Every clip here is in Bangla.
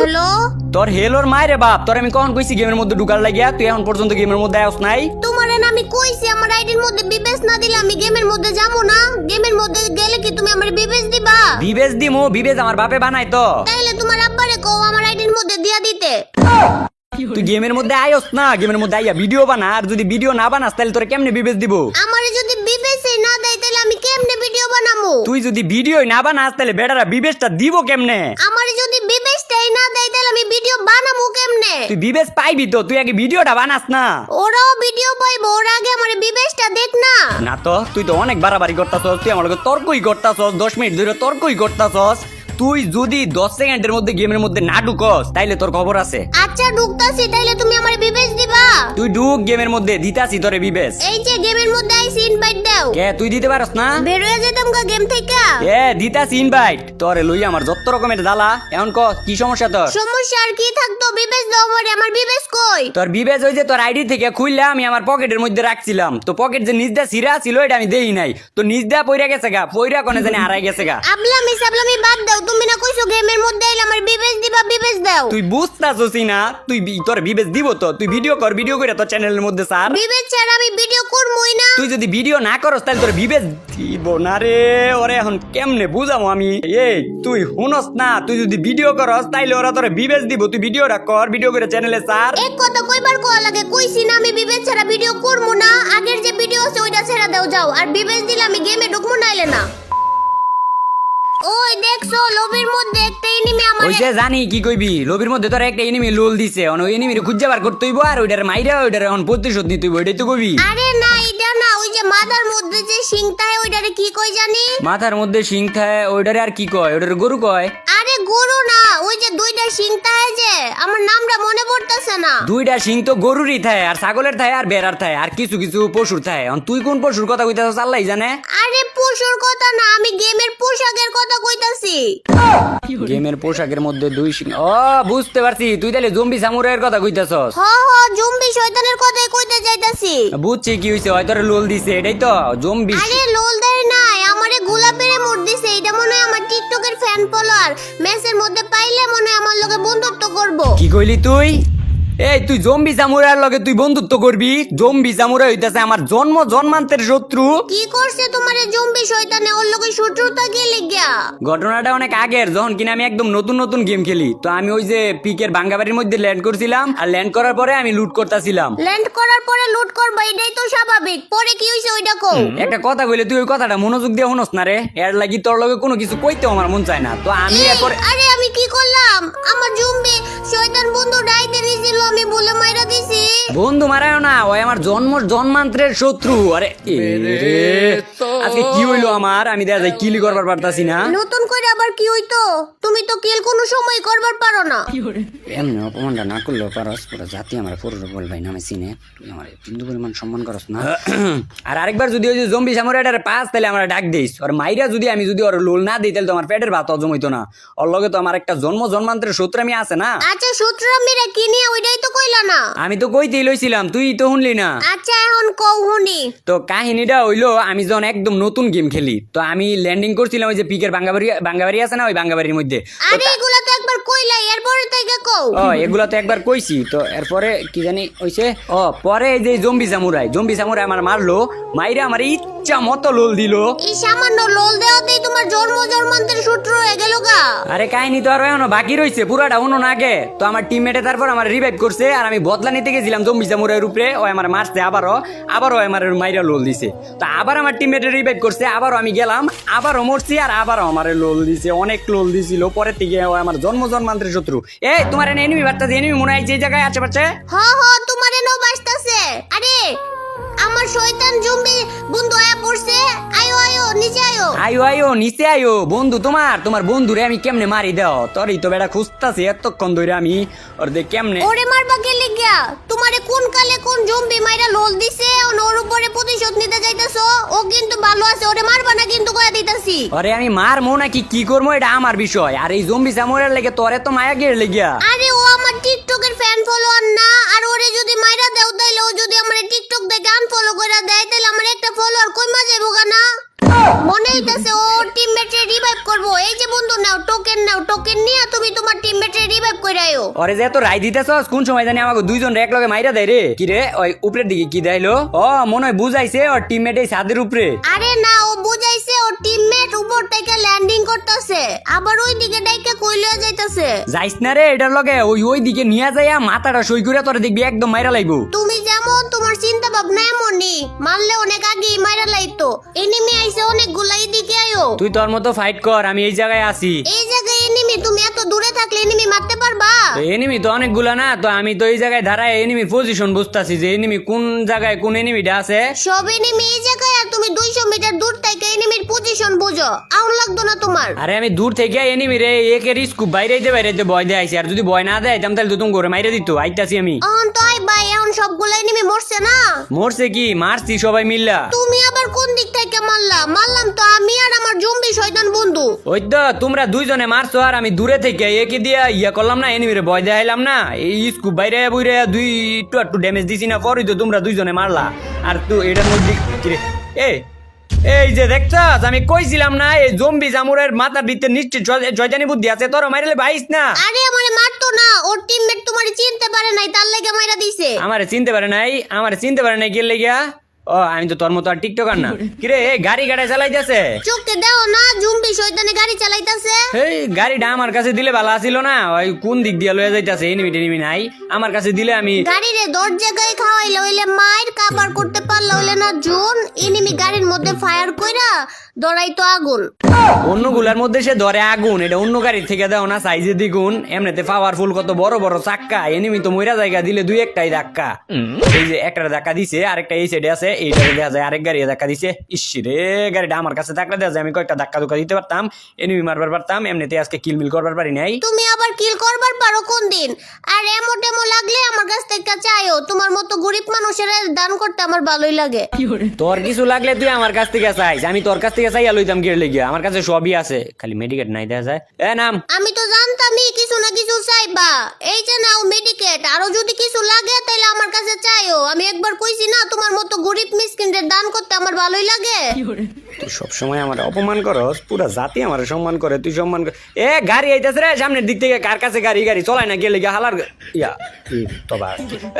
হ্যালো তোর হেলোর মায়ের বাপ তোর আমি কখন কইছি গেমের মধ্যে ঢুকার লাগিয়া? তুই এখন পর্যন্ত গেমের মধ্যে আস নাই? তোমারে না আমি কইছি আমার আইডির মধ্যে বিবেচ না দিলে আমি গেমের মধ্যে যাব না। গেমের মধ্যে গেলে কি তুমি আমার বিবেচ দিবা? বিবেজ দিমু বিবেজ আমার বাপে বানাই তো তাইলে তোমার আব্বারে কও আমার আইডির মধ্যে দিয়া দিতে। তুই গেমের মধ্যে আয়স না গেমের মধ্যে আইয়া ভিডিও বানা আর যদি ভিডিও না বানাস তাহলে তোর কেমনে বিবেচ দিব? আমারে যদি বিবেচই না দেয় তাহলে আমি কেমনে ভিডিও বানাবো তুই যদি ভিডিও না বানাস তাহলে বেটারা বিবেচটা দিব কেমনে? তুই বিবেশ পাইবি তো তুই আগে ভিডিওটা বানাস না। ওরাও ভিডিও পাইব ওর আগে আমার বিবেশটা দেখ না। না তো তুই তো অনেক বাড়াবাড়ি করতাছস তুই আমার তর্কই করতাছস দশ মিনিট ধরে তর্কই করতাছস। তুই যদি দশ সেকেন্ডের মধ্যে গেমের মধ্যে না ঢুকস তাইলে তোর খবর আছে। আচ্ছা ঢুকতাছি তাইলে তুমি আমার বিবেশ দিবা। তুই ঢুক গেমের মধ্যে দিতাছি তোরে বিবেশ। এই যে গেমের মধ্যে আইসি ইনভাইট দাও। কে তুই দিতে পারস না? বের হয়ে যেতাম গা গেম থেকে। এ দিতাছি ইনভাইট তোরে লই আমার যত রকমের জ্বালা এখন ক কি সমস্যা তোর? সমস্যা আর কি থাকতো? বিবেচ দাও আমারে আমার বিবেচ কই? তোর বিবেচ হয়েছে তোর আইডি থেকে খুললে আমি আমার পকেটের মধ্যে রাখছিলাম। তো পকেট যে নিজ দা সিরা ছিল এটা আমি দেই নাই। তো নিজ দা পইরা গেছে গা পইরা কোনে জানি হারাই গেছে গা। আবলামি সাবলামি বাদ দাও তুমি না কইছো গেমের মধ্যে আইলে আমার বিবেচ দিবা বিবেচ দাও। তুই বুঝতাছসই না তুই তোর বিবেচ দিব তো তুই ভিডিও কর ভিডিও করে তোর চ্যানেলের মধ্যে স্যার বিবেচ ছাড়া আমি ভিডিও করবই না তুই যদি ভিডিও না করস তাহলে তোর বিবেচ দিব না রে। ওরে এখন কেমনে বুঝাবো আমি? এই তুই হুনস না তুই যদি ভিডিও করস তাইলে ওরা তোর বিবেচ দিব। তুই ভিডিওটা কর ভিডিও করে চ্যানেলে স্যার এক কথা কইবার কোয়া লাগে কইছি না আমি বিবেচ ছাড়া ভিডিও করব না। আগের যে ভিডিও আছে ওইটা ছেড়ে দাও যাও। আর বিবেচ দিলে আমি গেমে ঢুকবো নাইলে না। ওই দেখছ লবির মধ্যে একটা এনিমি আমার ওইসে জানি কি কইবি? লবির মধ্যে তোর একটা এনিমি লোল দিছে। অন ওই এনিমির খুঁজে বার করতে হইব আর ওইটার মাইরা ওইটার এখন প্রতিশোধ নিতে হইব এটাই তো কইবি। আরে না এটা না ওই যে মাথার মধ্যে যে সিংটা ওইটারে কি কই জানি? মাথার মধ্যে সিং থাকে ওইটারে আর কি কয়? ওইটার গরু কয়? আরে গরু না ওই যে দুইটা সিংটা যে আমার নামটা মনে পড়তেছে না। দুইটা সিং তো গরুরই থাকে আর ছাগলের থাকে আর বেড়ার থাকে আর কিছু কিছু পশুর থাকে এখন তুই কোন পশুর কথা কইতাছস আল্লাহই জানে। আরে পশুর কথা না আমি গেমের পোশাকের কথা কইতাছি। গেমের পোশাকের মধ্যে দুই সিং ও বুঝতে পারছি তুই তাহলে জম্বি সামুরাইয়ের কথা কইতাছস। হ হ জম্বি শয়তানের কথাই কইতে যাইতাছি। বুঝছি কি হইছে হয়তো লোল দিছে এটাই তো জম্বি আরে লোল দেয় নাই আমারে গোলাপেরে মোট দিছে এটা মনে হয় আমার টিকটকের ফ্যান ফলোয়ার ম্যাচের মধ্যে পাইলে মনে হয় আমার লগে বন্ধুত্ব করব। কি কইলি তুই? এই তুই জম্বি সামুরাইয়ের লগে তুই বন্ধুত্ব করবি? জম্বি সামুরাই হইতাছে আমার জন্ম জন্মান্তের শত্রু। কি করছে তোমারে জম্বি শয়তানে? ওর লগে শত্রুতা গেলে গিয়া ঘটনাটা অনেক আগের যখন কিনা আমি একদম নতুন নতুন গেম খেলি। তো আমি ওই যে পিকের বাঙ্গাবাড়ির মধ্যে ল্যান্ড করছিলাম আর ল্যান্ড করার পরে আমি লুট করতেছিলাম। ল্যান্ড করার পরে লুট করবা এটাই তো স্বাভাবিক। পরে কি হইছে ওইটা কও? একটা কথা কইলে তুই ওই কথাটা মনোযোগ দিয়ে শুনস না রে। এর লাগি তোর লগে কোনো কিছু কইতেও আমার মন চায় না। তো আমি এই, এরপরে আরে আমি কি করলাম? আমার জম্বি শয়তান বন্ধু ডাইতে দিছিল আমি বলে মাইরা দিছি। বন্ধু মারায় না ওই আমার জন্ম জন্মান্তরের শত্রু। আরে এ রে, আজকে কি হইল আমার? আমি দেখা যায় কিলি করবার পারতাছি না। নতুন আবার কি হইতো? তুমি তো কিল কোনো সময় করবার পারো না। এমনি অপমানটা না করলেও পারস পুরো জাতি আমার পুরো বল ভাই নামে চিনে। তুই আমার বিন্দু পরিমাণ সম্মান করস না। আর আরেকবার যদি ওই যে জম্বি সামুরাইটার পাস তাহলে আমার ডাক দিস আর মাইরা যদি আমি যদি ওর লোল না দিই তাহলে তো আমার পেটের ভাত হজম হইতো না। ওর লগে তো আমার একটা জন্ম জন্মান্তের শত্রু আমি আছে না? আচ্ছা সূত্রা মেরে কি নিয়ে ওইটাই তো কইলা না? আমি তো কইতেই লইছিলাম তুই তো শুনলি না। আচ্ছা এখন কও হুনি তো কাহিনীটা হইল আমি যখন একদম নতুন গেম খেলি তো আমি ল্যান্ডিং করছিলাম ওই যে পিকের বাঙ্গাবাড়ি বাঙ্গাবাড়ি আছে না ওই বাঙ্গাবাড়ির মধ্যে? আরে এগুলো তো একবার কইলাই এরপরে থেকে কও। ও এগুলো তো একবার কইছি। তো এরপরে কি জানি হইছে? ও পরে এই যে জম্বি সামুরাই জম্বি সামুরাই আমার মারলো মাইরা আমার ইচ্ছা মতো লোল দিল। এই সামান্য লোল দেওয়াতেই তোমার জন্ম জন্মান্তের সূত্র হয়ে গেল আরে কাহিনী তো আরও এখনও বাকি রইছে, পুরাটা অন্য না আগে। তো আমার টিমমেটে তারপর আমার রিভাইভ করছে, আর আমি বদলা নিতে গেছিলাম জম্বি সামুরাইয়ের উপরে, ও আমার মারছে আবারও আবারও আমার মাইরা লোল দিছে। তো আবার আমার টিমমেটে রিভাইভ করছে, আবারও আমি গেলাম, আবারও মরছি, আর আবারও আমার লোল দিছে, অনেক লোল দিছিল, পরের থেকে ও আমার জন্ম জন্মান্তের শত্রু। এই, তোমার এনিমি বার্তা এনিমি মনে হয় যে জায়গায় আছে পাচ্ছে হ হ, তোমার এনো বাসতাছে আরে, আমার শয়তান জম্বি বন্ধু আয়া পড়ছে, আয়ো নিচে আয়ো। আয়ো আয়ো নিচে আয়ো। বন্ধু তোমার তোমার বন্ধুরে আমি কেমনে মারি দাও? তোরই তো বেটা খুঁজতাছি এতক্ষণ ধরে আমি ওর দে কেমনে ওরে মারবা গেলে গিয়া তোমারে কোন কালে কোন জম্বি মাইরা লোল দিছে? ওর উপরে প্রতিশোধ নিতে যাইতাছো? ও কিন্তু ভালো আছে ওরে মারবা না কিন্তু কয়া দিতাছি? আরে আমি মারমো নাকি? কি করব এটা আমার বিষয়। আর এই জম্বি সামরের লেগে তোরে তো মায়া গের লেগিয়া আরে ও আমার টিকটকের ফ্যান ফলোয়ার না। আর ওরে যদি মাইরা দেও তাইলে ও যদি আমার টিকটক দেখে আনফলো করে দেয় তাহলে আমার একটা ফলোয়ার কইমা যাইবো না? মনে হইতাছে ও টিমমেটে রিভাইভ করব। এই যে বন্ধু নাও টোকেন নাও টোকেন নিয়ে তুমি তোমার টিমমেটে রিভাইভ করে আয়ো ওরে যে এত রাই দিতেছস কোন সময় জানি আমাকে দুইজন এক লগে মাইরা দেয় রে। কি রে ওই উপরের দিকে কি দেয়লো? ও মনে হয় বুঝাইছে ওর টিমমেট এই ছাদের উপরে। আরে না ও বুঝাইছে ওর টিমমেট উপর থেকে ল্যান্ডিং করতেছে। আবার ওই দিকে ডাইকা কইলিয়া যাইতাছে। যাইস না রে এটার লগে ওই ওই দিকে নিয়ে যাইয়া মাথাটা সই করে তোরে দেখবি একদম মাইরা লাইবো। তুমি যেমন তোমার চিন্তা ভাবনা এমনই মারলে অনেক আগে মাইরা লাইতো। এনিমি আইছে অনেকগুলা দিকে আয়ো। তুই তোর মতো ফাইট কর আমি এই জায়গায় আছি। এই জায়গায় এনিমি তুমি এত দূরে থাকলে এনিমি মারতে পারবা? এনিমি তো অনেকগুলা না তো আমি তো এই জায়গায় দাঁড়ায় এনিমির পজিশন বুঝতাছি যে এনিমি কোন জায়গায় কোন এনিমিটা আছে। সব এনিমি এই জায়গায় আর তুমি দুইশো মিটার দূর থেকে এনিমির পজিশন বুঝো। আউন লাগতো না তোমার। আরে আমি দূর থেকে এনিমি রে একে রিস্ক বাইরেতে বাইরেতে ভয় দেয় আইছি। আর যদি ভয় না দেয় তাহলে তো তুমি করে মাইরে দিত আইতাছি আমি। অন তো আই ভাই এখন সবগুলো এনিমি মরছে না? মরছে কি? মারছি সবাই মিল্লা। তুমি আবার কোন দিক থেকে মারলা? মারলাম তো আমি আর আমার জম্বি শয়তান বন্ধু। ওই তো তোমরা দুইজনে মারছো আর আমি দূরে থেকে একে দিয়া ইয়া করলাম না এনিমিরে ভয় দেখাইলাম না। এই স্কুপ বাইরে বুইরে দুই একটু একটু ড্যামেজ দিছি না পরই তো তোমরা দুইজনে মারলা। আর তুই এটার মধ্যে কিরে এই এই যে দেখছস আমি কইছিলাম না এই জম্বি জামুরের মাথার ভিতরে নিশ্চয় জয়জানি বুদ্ধি আছে তোর মাইরলে ভাইস না। আরে আমারে মারতো না ওর টিমমেট তোমারে চিনতে পারে নাই তার লাগে মাইরা দিছে। আমারে চিনতে পারে নাই আমারে চিনতে পারে নাই কে লেগিয়া? ও আমি তো তোর মতো আর টিকটকার না। কিরে এই গাড়ি গাড়ি চালাইতেছে? দাও না জম্বি শয়তানে গাড়ি চালাইতাছে। এই গাড়িটা আমার কাছে দিলে ভালো আছিল না? ওই কোন দিক দিয়ে লয়ে যাইতাছে? এনিমি টেনিমি নাই। আমার কাছে দিলে আমি গাড়ি রে দশ জায়গায় খাওয়াইলে হইলে মায়ের কাবার করতে পারলে হইলে না জোন। এনিমি গাড়ির মধ্যে ফায়ার কইরা দড়াইতো আগুন। অন্যগুলার মধ্যে সে ধরে আগুন। এটা অন্য গাড়ির থেকে দাও না সাইজে দ্বিগুণ। এমনিতে পাওয়ারফুল কত বড় বড় চাক্কা। এনিমি তো মইরা জায়গা দিলে দুই একটাই ধাক্কা। এই যে একটা ধাক্কা দিছে আরেকটা এই সাইডে আছে। এইটা দেখা যায় আরেক গাড়ি ধাক্কা দিছে। ইস রে গাড়িটা আমার কাছে থাকলে দেখা যায় আমি কয়েকটা ধাক্কা ধুক্কা দিতে পারতাম এনিমি মারবার পারতাম এমনিতে আজকে কিলমিল করবার পারি নাই। তুমি আবার কিল করবার পারো কোন দিন? আর এমো টেমো লাগলে আমার কাছ থেকে চাইও তোমার মতো গরিব মানুষের দান করতে আমার ভালোই লাগে। তোর কিছু লাগলে তুই আমার কাছ থেকে চাইস আমি তোর কাছ থেকে চাইয়া লইতাম গিয়া আমার কাছে সবই আছে খালি মেডিকেট নাই দেখা যায়। এ নাম। আমি তো জানতামই কিছু না কিছু চাইবা। এই যে নাও মেডিকেট আরও যদি কিছু লাগে তাহলে আমার কাছে চাইও। আমি একবার কইছি না তোমার মতো গরিব মিসকিনদের দান করতে আমার ভালোই লাগে। তুই সবসময় আমার অপমান করস পুরা জাতি আমার সম্মান করে তুই সম্মান কর এ গাড়ি আইতাছে রে সামনের দিক থেকে কার কাছে গাড়ি গাড়ি চলাই না গেলে গিয়া হালার ইয়া ই, তবা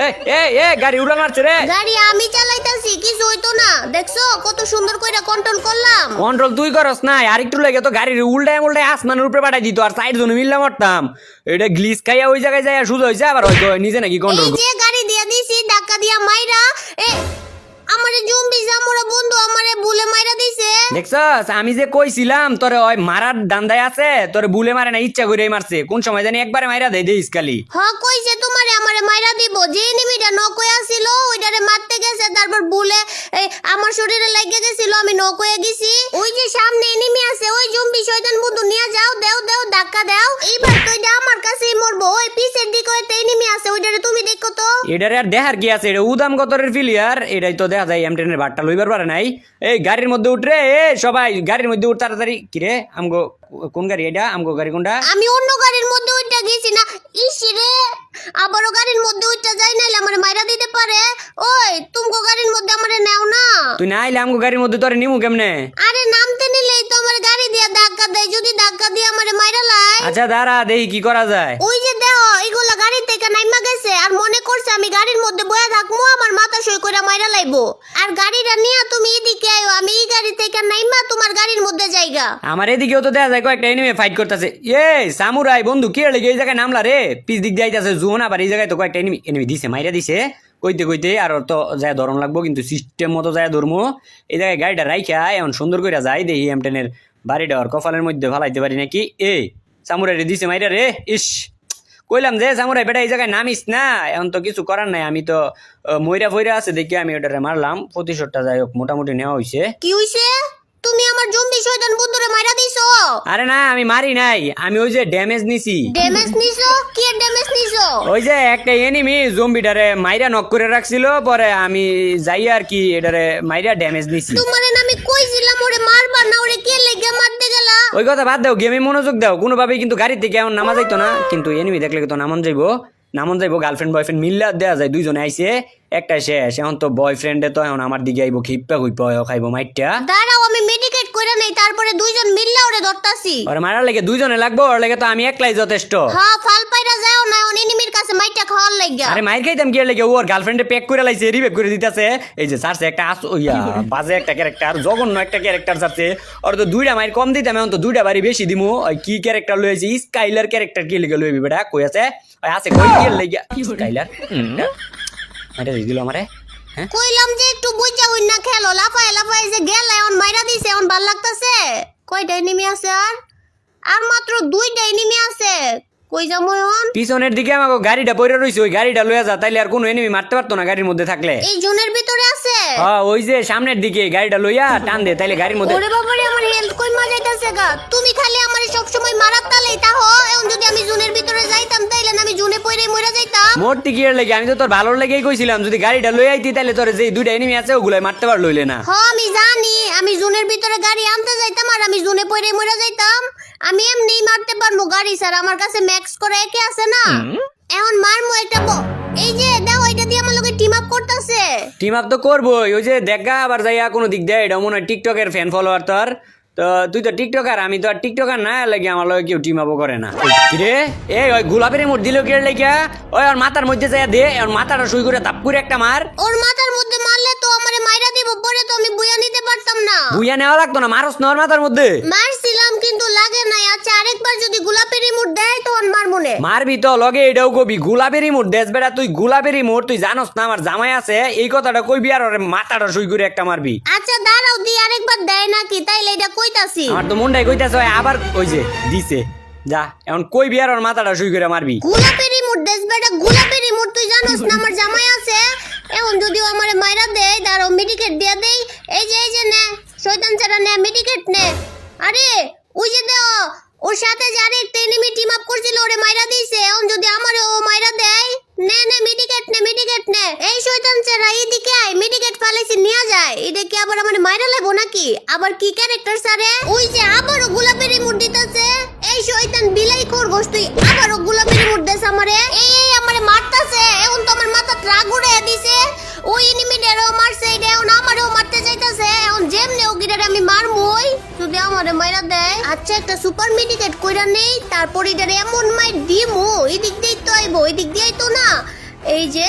এ এ এ গাড়ি উড়া মারছে রে। গাড়ি আমি চালাইতাছি কিছু হইতো না। দেখছ কত সুন্দর কইরা কন্ট্রোল করলাম। কন্ট্রোল তুই করস না আর একটু লেগে তো গাড়ির উল্টায় উল্টায় আসমানের উপরে পাঠাই দিত আর সাইড জন্য মিললে মারতাম এটা গ্লিস খাইয়া ওই জায়গায় যাইয়া শুধু হয়েছে আবার হয়তো নিজে নাকি কন্ট্রোল যে গাড়ি দিয়া দিছি, ধাক্কা দিয়া মাইরা, এ আমারে জম্বি জামুরা বন্ধু আমারে ভুলে মাইরা দিছে। দেখছস আমি যে কইছিলাম তোরে ওই মারার দান্দায় আছে তোরে বুলে মারে না ইচ্ছা করে মারছে। কোন সময় জানি একবারে মাইরা দেয় দেইস খালি হ কইছে তোমারে আমারে মাইরা দিব। যে নিমিটা নকয়া ছিল ওইটারে মারতে গেছে তারপর এই আমার শরীরে লাগে গেছিল আমি নকয়া গেছি। ওই যে সামনে এনিমি আছে ওই জম্বি শয়তান বন্ধু নিয়ে যাও দেও দেও ধাক্কা দাও। এইবার তো এটা আমার কাছেই মরবো। ওই পিছের দিকে একটা এনিমি আছে ওইটারে তুমি দেখো তো। এটারে আর দেখার কি আছে? এটা উদাম গতরের ফিলিয়ার এটাই তো দেখা যায় এম ট্রেনের বাটটা লইবার পারে নাই। এই গাড়ির মধ্যে উঠরে এ সবাই গাড়ির মধ্যে উঠ তাড়াতাড়ি। কিরে আমগো কোন গাড়ি এটা? আমগো গাড়ি কোনটা? আমি অন্য গাড়ির মধ্যে ওইটা গেছি না। ইসি রে আবারও গাড়ির মধ্যে ওইটা যাই নাইলে আমার মাইরা দিতে পারে। ওই তুমকো গাড়ির মধ্যে আমারে নাও না। তুই না আইলে আমগো গাড়ির মধ্যে তোরে নিমু কেমনে? আরে নামতে নিলেই তো আমার গাড়ি দিয়ে ধাক্কা দেয়। যদি ধাক্কা দিয়ে আমারে মাইরা লাই। আচ্ছা দাঁড়া দেখি কি করা যায়। ওই যে গাড়ি থেকে নাইমা গেছে আর মনে করছে আমি গাড়ির মধ্যে বয়া থাকব আমার মাথা সই করে মাইরা লাইবো। আর গাড়িটা নিয়ে তুমি এদিকে আইও আমি এই গাড়ি থেকে নাইমা তোমার গাড়ির মধ্যে যাইগা। আমার এদিকেও তো দেখা যায় কয়েকটা এনিমে ফাইট করতেছে। এ, সামুরাই বন্ধু, কে লেগে এই জায়গায় নামলা রে? পিছ দিক দিয়ে আইতাছে জোন আবার এই জায়গায় তো কয়েকটা এনিমি এনিমি দিছে, মাইরা দিছে। কইতে কইতে আর তো যায় ধরন লাগবো, কিন্তু সিস্টেম মতো যায় ধরমু। এই জায়গায় গাড়িটা রাইখা এমন সুন্দর করে যাই দেখি এমটেনের বাড়িটা ওর কপালের মধ্যে ফালাইতে পারি নাকি? এ সামুরাই রে দিছে মাইরা রে, ইস। কইলাম যে সামুরাই বেটা এই জায়গায় নামিস না? এখন তো কিছু করার নাই। আমি তো মইরা ফইরা আছে দেখি আমি ওটারে মারলাম। প্রতিশোধটা যাই হোক মোটামুটি নেওয়া হয়েছে কি হইছে? তুমি আমার জম্বি শয়তান বন্ধুরে মাইরা দিছো? আরে না আমি মারি নাই। আমি ওই যে ড্যামেজ নিছি। ড্যামেজ নিছো? কি ড্যামেজ নিছো? ওই যে একটা এনিমি জম্বিটারে মাইরা নক করে রাখছিল পরে আমি যাই আর কি এটারে মাইরা ড্যামেজ নিছি। তোমারে আমি কইছিলাম ওরে মারবা না ওরে কে লেগে মারতে ওই কথা বাদ দাও গেমে মনোযোগ দাও। কোনোভাবেই কিন্তু গাড়িতে থেকে নামা যাইতো না। কিন্তু এনিমি দেখলে তো নামন যাইবো। নামন যাইবো গার্লফ্রেন্ড বয়ফ্রেন্ড মিললে দেওয়া যায় দুইজনে আইছে একটা শেষ। এখন তো বয়ফ্রেন্ডে তো এখন আমার দিকে আইবো খিপ্পা খুইপা খাইবো মাইটটা দাঁড়াও আমি মেডিকেট করে নেই তারপরে দুইজন মিললে ওরে ধরতাছি। ওরে মারার লেগে দুইজনে লাগবো ওর লেগে তো আমি একলাই যথেষ্ট। হ্যাঁ ওন মাইটা খাওয়ার লাগিয়া আরে মাইর খাইতাম কি লেগে? ওর গার্লফ্রেন্ডে প্যাক করে লাইছে রিভেভ করে দিতেছে। এই যে সারছে একটা আস ইয়া বাজে একটা ক্যারেক্টার জঘন্য একটা ক্যারেক্টার সারছে। ওর তো দুইটা মাইর কম দিতাম এখন তো দুইটা বাড়ি বেশি দিমু। ওই কি ক্যারেক্টার লইছি স্কাইলার ক্যারেক্টার কি লেগে লইবি বেটা? কই আছে? আছে কই কি লেগে? স্কাইলার মাইরা দিল আমারে। হ্যাঁ? কইলাম যে একটু বুঝা হই না খেলো। লাফায় লাফায় যে গেল এখন মাইরা দিছে এখন ভালো লাগতাছে? কয়টা এনিমি আছে আর? আর মাত্র দুইটা এনিমি আছে। কই যাব এখন? পিছনের দিকে আমাকে গাড়িটা পড়ে রইছে ওই গাড়িটা লইয়া যা তাইলে আর কোনো এনিমি মারতে পারতো না গাড়ির মধ্যে থাকলে। এই জোনের ভিতরে আছে? হ্যাঁ ওই যে সামনের দিকে গাড়িটা লইয়া টান দে তাইলে গাড়ির মধ্যে ওরে বাবারে আমার হেলথ কই মা যাইতাছে গা। তুমি খালি আমারে সব সময় মারাত তালেই তাহো এখন যদি আমি জোনের ভিতরে তাইলে মরে যাইতাম। মূর্তি কি লেগে? আমি তো তোর ভালোর লেগেই কইছিলাম যদি গাড়িটা লই আইতি তাহলে তোর যে দুইটা এনিমি আছে ওগুলাই মারতে পার লইলে না। আমি জানি আমি জুনের ভিতরে গাড়ি আনতে যাইতাম আর আমি জুনে পইরে মরে যাইতাম। আমি এমনি মারতে পারব গাড়ি স্যার আমার কাছে ম্যাক্স করে একে আছে না। এখন মারমু একটা এই যে দাও এটা দিয়ে আমার টিম আপ করতেছে। টিম আপ তো করবোই ওই যে দেখা আবার যাইয়া কোনো দিক দেয় এটা মনে হয় টিকটকের ফ্যান ফলোয়ার তোর তো তুই তো টিকটকার আমি তো আর টিকটকার না লাগে আমার লগে কেউ টিম আপও করে না। রে এই ওই গোলাপের মোট দিল কে লেগে? ওই ওর মাথার মধ্যে যাইয়া দে ওর মাথাটা শুই করে তাপ করে একটা মার। ওর মাথার মধ্যে মারলে তো আমারে মাইরা দিব পরে তো আমি বুয়া নিতে পারতাম না। বুইয়া নেওয়া লাগতো না মারস না ওর মাথার মধ্যে? মারছিলাম কিন্তু লাগে নাই। আচ্ছা আরেকবার যদি গোলাপের মোট দেয় তখন মারবো তো লগে এটাও কবি গোলাপের মোট দেশ বেড়া তুই গোলাপের মোট তুই জানোস না আমার জামাই আছে এই কথাটা কইবি আর ওর মাথাটা শুই করে একটা মারবি। আচ্ছা দাঁড়াও দি আরেকবার দেয় নাকি? তাইলে এটা কইতাছি। আমার তো মনটাই কইতাছে আবার ওই যে দিছে। যা এখন কইবি আর ওর মাথাটা শুই করে মারবি। গোলাপের রিমোট দেশ বেটা গোলাপের রিমোট তুই জানোস না আমার জামাই আছে। এখন যদিও আমারে মাইরা দেয় দাঁড়াও মেডিকেট দিয়া দেই। এই যে এই যে নে শয়তান ছাড়া নে মেডিকেট নে। আরে ওই যে দেও ওর সাথে যারে একটা এনিমি টিম আপ করছিল, ওরে মাইরা দিয়েছে এখন যদি আমারে ও মাইরা দেয়, নে নে মিডিকেট নে মিডিকেট নে। এই শয়তান চেরা এইদিকে আয় মিডিকেট ফালাইছে, নিয়ে যায়। এটা কি আবার আমার মাইরা লাগবো নাকি? আবার কি ক্যারেক্টার স্যারে ওই যে আবারও গোলাপের রিমোট দিতেছে। এই শয়তান বিলাই করবস তুই আবারও গোলাপের রিমোট দেশ আমারে? এই এই, আমারে আচ্ছা একটা সুপার মেডিকেট কইরা নেই, তারপর এটারে এমন মাই দিমু, এদিক দিয়ে তো আইবো, এদিক দিয়ে তো না। এই যে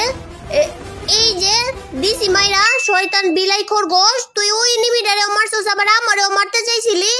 এই যে দিছি মাইরা শয়তান বিলাই খরগোশ, তুই ওই এনিমিটারেও মারছস, আবার আমারেও মারতে চাইছিলি?